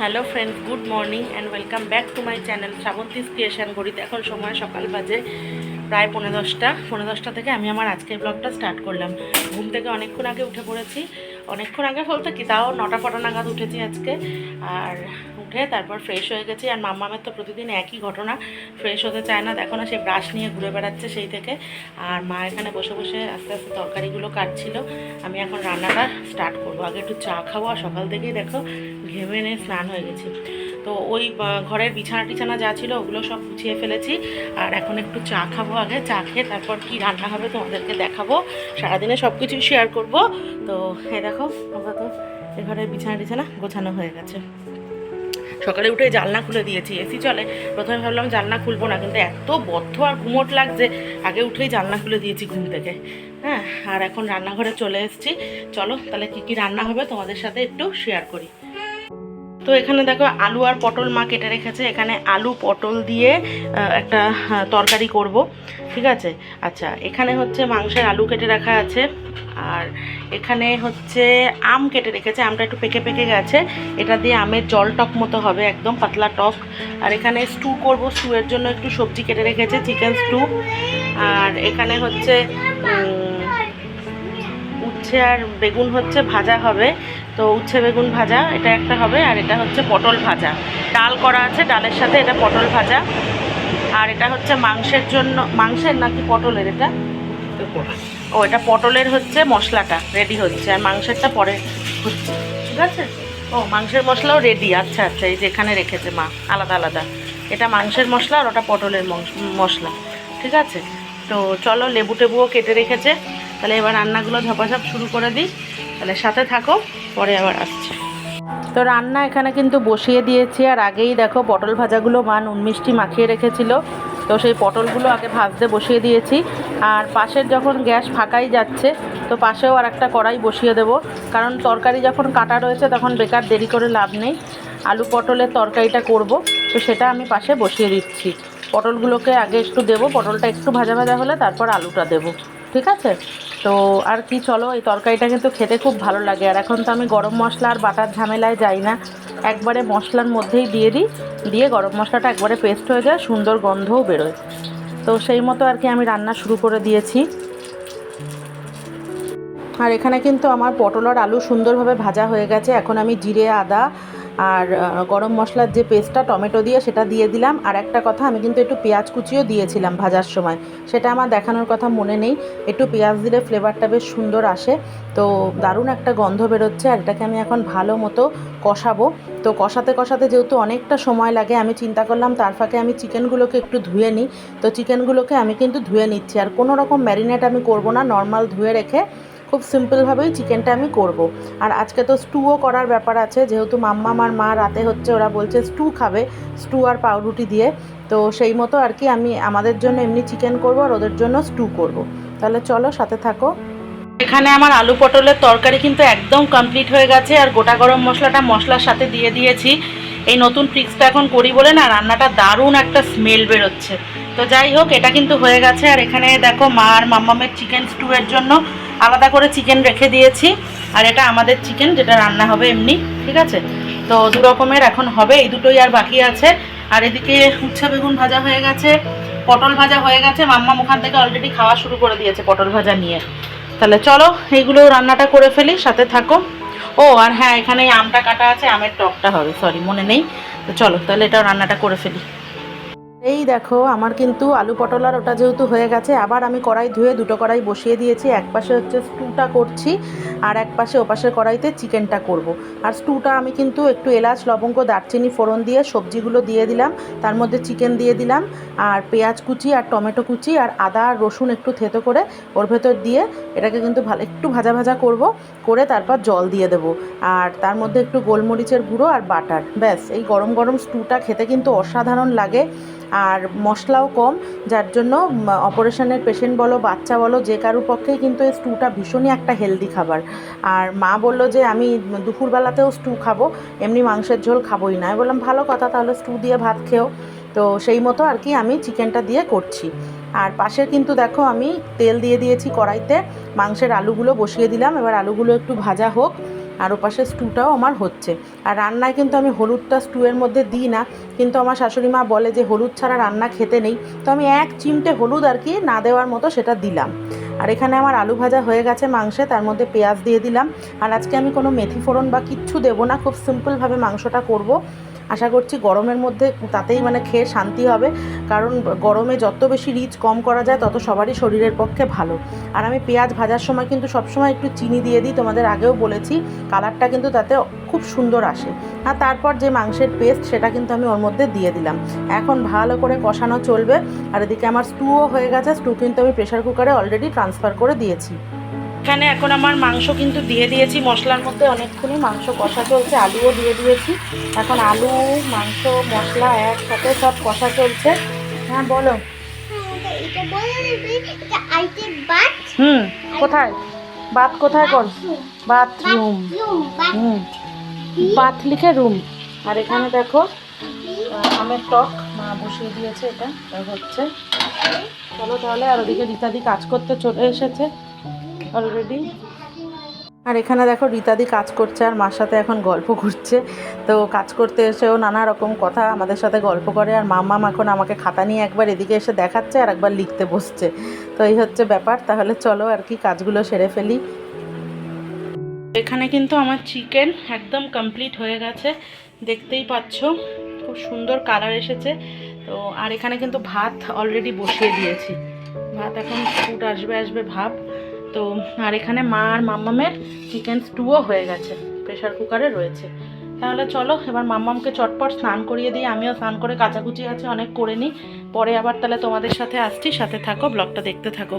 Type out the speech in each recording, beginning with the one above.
Hello friends good morning and welcome back to my channel Shrabanti's creation ঘড়িতে এখন সময় সকাল বাজে প্রায় পনেরো দশটা। পনেরো দশটা থেকে আমি আমার আজকের ব্লগটা স্টার্ট করলাম। ঘুম থেকে অনেকক্ষণ আগে উঠে পড়েছি। অনেকক্ষণ আগে বলতে কি, তাও নটা ফটা নাগাদ উঠেছি আজকে। আর উঠে তারপর ফ্রেশ হয়ে গেছি। আর মাম্মামের তো প্রতিদিন একই ঘটনা। ফ্রেশ হতে চায় না। দেখো না, সে ব্রাশ নিয়ে ঘুরে বেড়াচ্ছে সেই থেকে। আর মা এখানে বসে বসে আস্তে আস্তে তরকারিগুলো কাটছিল। আমি এখন রান্নাটা স্টার্ট করব। আগে একটু চা খাব আর সকাল থেকেই দেখো ঘেমে নিয়ে স্নান হয়ে গেছি। তো ওই ঘরের বিছানা টিছানা যা ছিল ওগুলো সব গুছিয়ে ফেলেছি। আর এখন একটু চা খাব আগে। চা খেয়ে তারপর কি রান্না হবে তোমাদেরকে দেখাবো। সারাদিনে সব কিছুই শেয়ার করব। তো হ্যাঁ দেখো আমরা তো এ ঘরের বিছানা টিছানা গোছানো হয়ে গেছে। সকালে উঠে জানলা খুলে দিয়েছি। এসি চলে। প্রথমে ভাবলাম জানলা খুলবো না, কিন্তু এত বদ্ধ আর ঘুমোট লাগছে। আগে উঠেই জানলা খুলে দিয়েছি ঘুম থেকে। হ্যাঁ আর এখন রান্নাঘরে চলে এসেছি। চলো, তাহলে কী কী রান্না হবে তোমাদের সাথে একটু শেয়ার করি। তো এখানে দেখো আলু আর পটল মা কেটে রেখেছে। এখানে আলু, পটল দিয়ে একটা তরকারি করব। ঠিক আছে? আচ্ছা এখানে হচ্ছে মাংসের আলু কেটে রাখা আছে। আর এখানে হচ্ছে আম কেটে রেখেছে। আমটা একটু পেকে পেকে গেছে। এটা দিয়ে আমের জল টক মতো হবে, একদম পাতলা টক। আর এখানে স্টু করব। স্টুয়ের জন্য একটু সবজি কেটে রেখেছে চিকেন স্টু আর এখানে হচ্ছে উচ্ছে আর বেগুন হচ্ছে ভাজা হবে। তো উচ্ছে বেগুন ভাজা, এটা একটা হবে, আর এটা হচ্ছে পটল ভাজা। ডাল করা আছে, ডালের সাথে এটা পটল ভাজা। আর এটা হচ্ছে মাংসের জন্য, মাংসের নাকি পটলের এটা? ও, এটা পটলের হচ্ছে মশলাটা রেডি হচ্ছে। আর মাংসেরটা পরে হচ্ছে। ঠিক আছে? ও, মাংসের মশলাও রেডি আচ্ছা আচ্ছা এই যে এখানে রেখেছে মা, আলাদা আলাদা। এটা মাংসের মশলা আর ওটা পটলের মশলা। ঠিক আছে? তো চলো লেবু টেবুও কেটে রেখেছে। তাহলে এবার রান্নাগুলো ঝপাঝপ শুরু করে দিই। তাহলে সাথে থাকো, পরে আবার আসছি। তো রান্না এখানে কিন্তু বসিয়ে দিয়েছি, আর আগেই দেখো পটল ভাজাগুলো মা নুন মিষ্টি মাখিয়ে রেখেছিল। তো সেই পটলগুলো আগে ভাজতে বসিয়ে দিয়েছি, আর পাশের যখন গ্যাস ফাঁকাই যাচ্ছে, তো পাশেও আর একটা কড়াই বসিয়ে দেবো। কারণ তরকারি যখন কাটা রয়েছে, তখন বেকার দেরি করে লাভ নেই। আলু পটলের তরকারিটা করব, তো সেটা আমি পাশে বসিয়ে দিচ্ছি। পটলগুলোকে আগে একটু দেবো, পটলটা একটু ভাজা ভাজা হলে তারপর আলুটা দেবো। ঠিক আছে? তো আর কি চলো, এই তরকারিটা কিন্তু খেতে খুব ভালো লাগে। আর এখন তো আমি গরম মশলা আর বাটার ঝামেলায় যাই না। একবারে মশলার মধ্যেই দিয়ে দিই। দিয়ে গরম মশলাটা একবারে পেস্ট হয়ে যায়, সুন্দর গন্ধও বেরোয়। তো সেই মতো আর কি আমি রান্না শুরু করে দিয়েছি। আর এখানে কিন্তু আমার পটল আর আলু সুন্দরভাবে ভাজা হয়ে গেছে। এখন আমি জিরে, আদা আর গরম মশলার যে পেস্টটা টমেটো দিয়ে সেটা দিয়ে দিলাম। আর একটা কথা, আমি কিন্তু একটু পেঁয়াজ কুচিও দিয়েছিলাম ভাজার সময়। সেটা আমার দেখানোর কথা মনে নেই। একটু পেঁয়াজ দিলে ফ্লেভারটা বেশ সুন্দর আসে। তো দারুণ একটা গন্ধ বেরোচ্ছে আর এটাকে আমি এখন ভালো মতো কষাবো। তো কষাতে কষাতে যেহেতু অনেকটা সময় লাগে, আমি চিন্তা করলাম তার ফাঁকে আমি চিকেনগুলোকে একটু ধুয়ে নিই। তো চিকেনগুলোকে আমি কিন্তু ধুয়ে নিচ্ছি। আর কোনো রকম ম্যারিনেট আমি করব না নর্মাল ধুয়ে রেখে খুব সিম্পলভাবেই চিকেনটা আমি করব। আর আজকে তো স্টুও করার ব্যাপার আছে, যেহেতু মাম্মা আমার মা রাতে হচ্ছে ওরা বলছে স্টু খাবে স্টু আর পাউরুটি দিয়ে। তো সেই মতো আর কি আমি আমাদের জন্য এমনি চিকেন করব আর ওদের জন্য স্টু করব। তাহলে চলো সাথে থাকো। এখানে আমার আলু পটলের তরকারি কিন্তু একদম কমপ্লিট হয়ে গেছে আর গোটা গরম মশলাটা মশলার সাথে দিয়ে দিয়েছি। এই নতুন ট্রিক্সটা এখন করি বলে না, রান্নাটা দারুণ একটা স্মেল বেরোচ্ছে। তো যাই হোক, এটা কিন্তু হয়ে গেছে। আর এখানে দেখো মা আর মাম্মামের চিকেন স্টুয়ের জন্য আলাদা করে চিকেন রেখে দিয়েছি। আর এটা আমাদের চিকেন যেটা রান্না হবে এমনি, ঠিক আছে? তো দু রকমের এখন হবে, এই দুটোই আর বাকি আছে। আর এদিকে উচ্ছে বেগুন ভাজা হয়ে গেছে, পটল ভাজা হয়ে গেছে। মাম্মা ওখান থেকে অলরেডি খাওয়া শুরু করে দিয়েছে পটল ভাজা নিয়ে। তাহলে চলো, এইগুলো রান্নাটা করে ফেলি, সাথে থাকো। ও, আর হ্যাঁ এখানে আমটা কাটা আছে, আমের টকটা হবে সরি মনে নেই। তো চলো, তাহলে এটাও রান্নাটা করে ফেলি। এই দেখো, আমার কিন্তু আলু পটল আর ওটা যেহেতু হয়ে গেছে, আবার আমি কড়াই ধুয়ে দুটো কড়াই বসিয়ে দিয়েছি। এক পাশে হচ্ছে স্টুটা করছি আর এক পাশে ওপাশের কড়াইতে চিকেনটা করব। আর স্টুটা আমি কিন্তু একটু এলাচ, লবঙ্গ, দারচিনি, ফোড়ন দিয়ে সবজিগুলো দিয়ে দিলাম। তার মধ্যে চিকেন দিয়ে দিলাম আর পেঁয়াজ কুচি আর টমেটো কুচি আর আদা আর রসুন একটু থেতো করে ওর ভেতর দিয়ে এটাকে কিন্তু ভালো একটু ভাজা ভাজা করব, করে তারপর জল দিয়ে দেবো। আর তার মধ্যে একটু গোলমরিচের গুঁড়ো আর বাটার, ব্যাস। এই গরম গরম স্টুটা খেতে কিন্তু অসাধারণ লাগে। আর মশলাও কম, যার জন্য অপারেশনের পেশেন্ট বলো, বাচ্চা বলো, যে কারোর পক্ষেই কিন্তু এই স্টুটা ভীষণই একটা হেলদি খাবার। আর মা বলল যে, আমি দুপুরবেলাতেও স্টু খাব, এমনি মাংসের ঝোল খাবোই না। আমি বললাম, ভালো কথা, তাহলে স্টু দিয়ে ভাত খেও। তো সেই মতো আর কি আমি চিকেনটা দিয়ে করছি। আর পাশে কিন্তু দেখো, আমি তেল দিয়ে দিয়েছি কড়াইতে, মাংসের আলুগুলো বসিয়ে দিলাম। এবার আলুগুলো একটু ভাজা হোক। আর ওপাশে স্টুটাও আমার হচ্ছে। আর রান্নায় কিন্তু আমি হলুদটা স্টুয়ের মধ্যে দিই না, কিন্তু আমার শাশুড়ি মা বলে যে হলুদ ছাড়া রান্না খেতে নেই, তো আমি এক চিমটে হলুদ আর কি না দেওয়ার মতো সেটা দিলাম। আর এখানে আমার আলু ভাজা হয়ে গেছে মাংসে, তার মধ্যে পেঁয়াজ দিয়ে দিলাম। আর আজকে আমি কোনো মেথি ফোড়ন বা কিচ্ছু দেবো না, খুব সিম্পলভাবে মাংসটা করব। আশা করছি গরমের মধ্যে তাতেই মানে খেয়ে শান্তি হবে, কারণ গরমে যত বেশি রিচ কম করা যায়, তত সবারই শরীরের পক্ষে ভালো। আর আমি পেঁয়াজ ভাজার সময় কিন্তু সবসময় একটু চিনি দিয়ে দিই, তোমাদের আগেও বলেছি, কালারটা কিন্তু তাতে খুব সুন্দর আসে। আর তারপর যে মাংসের পেস্ট, সেটা কিন্তু আমি ওর মধ্যে দিয়ে দিলাম। এখন ভালো করে কষানো চলবে, আর এদিকে আমার স্টুও হয়ে গেছে স্টু কিন্তু আমি প্রেশার কুকারে অলরেডি ট্রান্সফার করে দিয়েছি। এখানে এখন আমার মাংস কিন্তু দিয়ে দিয়েছি। মশলার মধ্যে অনেকক্ষণই মাংস কষা চলছে, আলুও দিয়ে দিয়েছি। এখন আলু, মাংস, মশলা একসাথে সব কষা চলছে। হ্যাঁ বলো। হুম, কোথায়? বাথ কোথায় কর? বাথরুম। হুম। বাথ লিখে রুম। আর এখানে দেখো আমের টক মা বসিয়ে দিয়েছে এটা হচ্ছে। চলো তাহলে, আর ওদিকে রীতাদি কাজ করতে চলে এসেছে। অলরেডি আর এখানে দেখো, রীতাদি কাজ করছে আর মার সাথে এখন গল্প করছে। তো কাজ করতে এসেও নানা রকম কথা আমাদের সাথে গল্প করে আর মাম্মাম এখন আমাকে খাতা নিয়ে একবার এদিকে এসে দেখাচ্ছে আর একবার লিখতে বসছে। তো এই হচ্ছে ব্যাপার, তাহলে চলো আর কি কাজগুলো সেরে ফেলি। এখানে কিন্তু আমার চিকেন একদম কমপ্লিট হয়ে গেছে, দেখতেই পাচ্ছ। খুব সুন্দর কালার এসেছে। তো আর এখানে কিন্তু ভাত অলরেডি বসিয়ে দিয়েছি। ভাত এখন ফুট আসবে আসবে ভাব। তো, আর এখানে মা আর মাম্মামের চিকেন স্টুও হয়ে গেছে প্রেশার কুকারে রয়েছে। তাহলে চলো, এবার মাম্মামকে চটপট স্নান করিয়ে দিই, আমিও স্নান করে কাচাকুচি আছে, অনেক করে নিই। পরে আবার তাহলে তোমাদের সাথে আসছি, সাথে থাকো ব্লগটা দেখতে থাকো।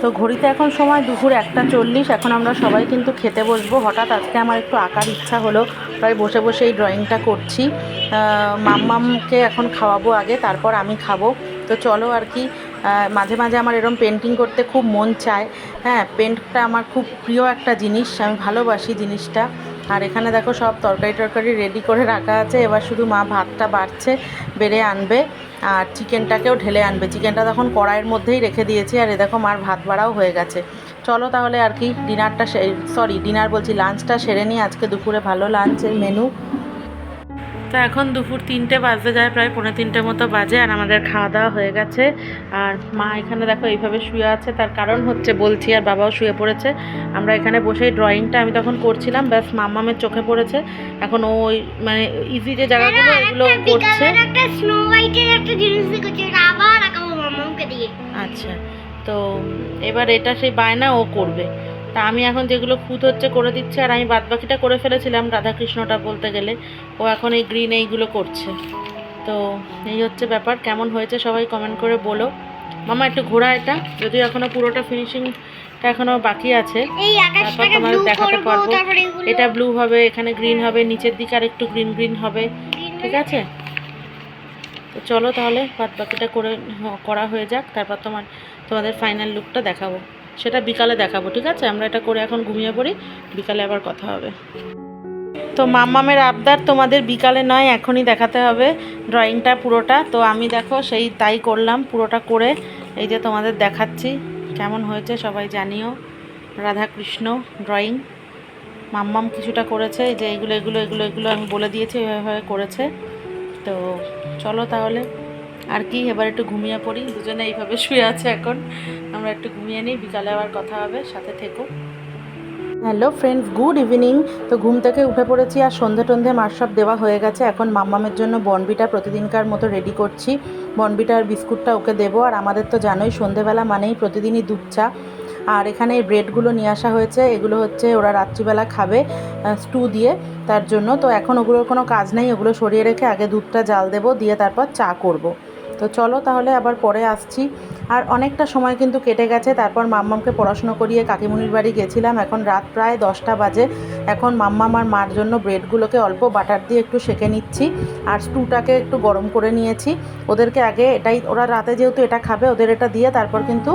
তো ঘড়িতে এখন সময় দুপুর একটা চল্লিশ, এখন আমরা সবাই কিন্তু খেতে বসবো। হঠাৎ আজকে আমার একটু আঁকার ইচ্ছা হলো, তাই বসে বসে এই ড্রয়িংটা করছি। মাম্মামকে এখন খাওয়াবো আগে, তারপর আমি খাব। তো চলো আর কি মাঝে মাঝে আমার এরকম পেন্টিং করতে খুব মন চায়। হ্যাঁ পেন্টটা আমার খুব প্রিয় একটা জিনিস, আমি ভালোবাসি জিনিসটা। আর এখানে দেখো সব তরকারি টরকারি রেডি করে রাখা আছে। এবার শুধু মা ভাতটা বাড়ছে, বেড়ে আনবে, আর চিকেনটাকেও ঢেলে আনবে। চিকেনটা তখন কড়াইয়ের মধ্যেই রেখে দিয়েছি, আর এ দেখো মার ভাত বাড়াও হয়ে গেছে। চলো তাহলে আর কি ডিনারটা সরি ডিনার বলছি লাঞ্চটা সেরে নিই। আজকে দুপুরে ভালো লাঞ্চের মেনু তো এখন দুপুর তিনটে বাজতে যায় প্রায় পৌনে তিনটে মতো বাজে আর আমাদের খাওয়া দাওয়া হয়ে গেছে। আর মা এখানে দেখো এইভাবে শুয়ে আছে তার কারণ হচ্ছে বলছি আর বাবাও শুয়ে পড়েছে। আমরা এখানে বসেই ড্রয়িংটা আমি তখন করছিলাম ব্যাস মাম্মামের চোখে পড়েছে। এখন ওই মানে ইজি যে জায়গাগুলো এগুলো করছে। আচ্ছা তো এবার এটা সেই বায়না ও করবে। তা আমি এখন যেগুলো খুঁত হচ্ছে করে দিচ্ছে আর আমি বাদ বাকিটা করে ফেলেছিলাম রাধাকৃষ্ণটা বলতে গেলে। ও এখন এই গ্রিন এইগুলো করছে। তো এই হচ্ছে ব্যাপার। কেমন হয়েছে সবাই কমেন্ট করে বলো। মামা একটু ঘোরা এটা। যদিও এখনও পুরোটা ফিনিশিংটা এখনও বাকি আছে। তারপর ব্লু দেখাতে পারব। এটা ব্লু হবে এখানে গ্রিন হবে নিচের দিকে আর একটু গ্রিন গ্রিন হবে ঠিক আছে? তো চলো তাহলে বাদ বাকিটা করে করা হয়ে যাক। তারপর তোমার তোমাদের ফাইনাল লুকটা দেখাবো। সেটা বিকালে দেখাবো, ঠিক আছে? আমরা এটা করে এখন ঘুমিয়ে পড়ি, বিকালে আবার কথা হবে। তো মাম্মামের আবদার তোমাদের বিকালে নয়, এখনই দেখাতে হবে ড্রয়িংটা পুরোটা। তো আমি দেখো সেই তাই করলাম, পুরোটা করে এই যে তোমাদের দেখাচ্ছি, কেমন হয়েছে সবাই জানিও। রাধাকৃষ্ণ ড্রয়িং, মাম্মাম কিছুটা করেছে যে এগুলো এগুলো এগুলো এগুলো আমি বলে দিয়েছি, এভাবে করেছে। তো চলো তাহলে। আর কি, এবার একটু ঘুমিয়ে পড়ি। দুজনে এইভাবে শুয়ে আছে এখন। আমরা একটু ঘুমিয়ে নিই, বিকালে আবার কথা হবে, সাথে থেকো। হ্যালো ফ্রেন্ডস গুড ইভিনিং তো ঘুম থেকে উঠে পড়েছি আর সন্ধে টন্ধে মার সব দেওয়া হয়ে গেছে। এখন মাম্মামের জন্য বনবিটা প্রতিদিনকার মতো রেডি করছি। বনবিটা আর বিস্কুটটা ওকে দেবো। আর আমাদের তো জানোই, সন্ধেবেলা মানেই প্রতিদিনই দুধ চা। আর এখানে এই ব্রেডগুলো নিয়ে আসা হয়েছে। এগুলো হচ্ছে ওরা রাত্রিবেলা খাবে স্টু দিয়ে তার জন্য। তো এখন ওগুলোর কোনো কাজ নেই। ওগুলো সরিয়ে রেখে আগে দুধটা জাল দেবো, দিয়ে তারপর চা করব। তো চলো তাহলে আবার পরে আসছি। আর অনেকটা সময় কিন্তু কেটে গেছে, তারপর মাম্মামকে পড়াশুনো করিয়ে কাকিমুনির বাড়ি গেছিলাম। এখন রাত প্রায় দশটা বাজে। এখন মাম্মাম আর মার জন্য ব্রেডগুলোকে অল্প বাটার দিয়ে একটু সেকে নিচ্ছি। আর স্টুটাকে একটু গরম করে নিয়েছি। ওদেরকে আগে এটাই, ওরা রাতে যেহেতু এটা খাবে, ওদের এটা দিয়ে তারপর কিন্তু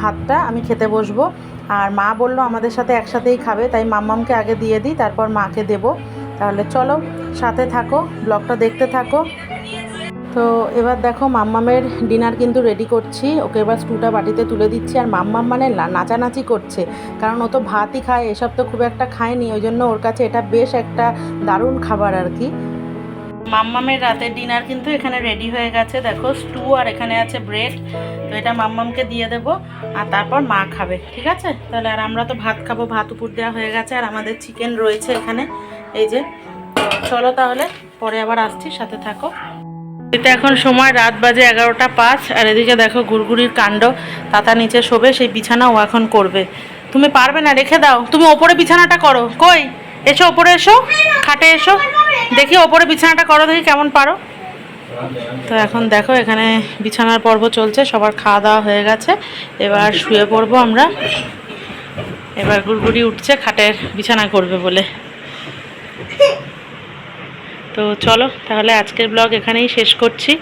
ভাতটা আমি খেতে বসবো। আর মা বলল আমাদের সাথে একসাথেই খাবে, তাই মাম্মামকে আগে দিয়ে দিই, তারপর মাকে দেবো। তাহলে চলো সাথে থাকো, ব্লগটা দেখতে থাকো। তো এবার দেখো মাম্মামের ডিনার কিন্তু রেডি করছি। ওকে এবার স্টুটা বাটিতে তুলে দিচ্ছি আর মাম্মাম মানে নাচানাচি করছে। কারণ ও তো ভাতই খায়, এসব তো খুব একটা খায়নি। ওই জন্য ওর কাছে এটা বেশ একটা দারুণ খাবার আর কি। মাম্মামের রাতের ডিনার কিন্তু এখানে রেডি হয়ে গেছে। দেখো স্টু আর এখানে আছে ব্রেড তো এটা মাম্মামকে দিয়ে দেব আর তারপর মা খাবে, ঠিক আছে? তাহলে আর আমরা তো ভাত খাব, ভাত উপর দেওয়া হয়ে গেছে আর আমাদের চিকেন রয়েছে এখানে। এই যে, চলো তাহলে, পরে আবার আসছি, সাথে থাকো। এটা এখন সময়, রাত বাজে এগারোটা পাঁচ, আর এদিকে দেখো গুড়গুড়ির কাণ্ড, তাতা নিচে শোবে, সেই বিছানা ও এখন করবে। তুমি পারবে না, রেখে দাও। তুমি ওপরে বিছানাটা করো। কই? এসো ওপরে এসো, খাটে এসো। দেখি ওপরে বিছানাটা করো, দেখি কেমন পারো। তো এখন দেখো, এখানে বিছানার পর্ব চলছে, সবার খাওয়া দাওয়া হয়ে গেছে। এবার শুয়ে পড়ব আমরা। এবার গুড়গুড়ি উঠছে, খাটের বিছানা করবে বলে। তো চলো তাহলে আজকের ব্লগ এখানেই শেষ করছি।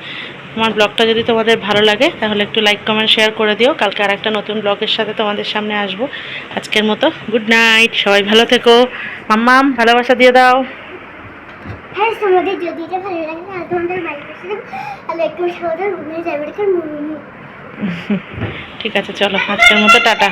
আমার ব্লগটা যদি তোমাদের ভালো লাগে তাহলে একটু লাইক কমেন্ট শেয়ার করে দিও। কালকে আর একটা নতুন ব্লগের সাথে তোমাদের সামনে আসব আজকের মতো। গুড নাইট সবাই ভালো থেকো। মাম্মাম ভালোবাসা দিয়ে দাও। হ্যাঁ তোমাদের যদি এটা ভালো লাগে তাহলে তোমাদের বাড়ি বসে যাব তাহলে একটু সহজে রুমে যাবে ঠিক আছে চলো আজকের মতো টাটা।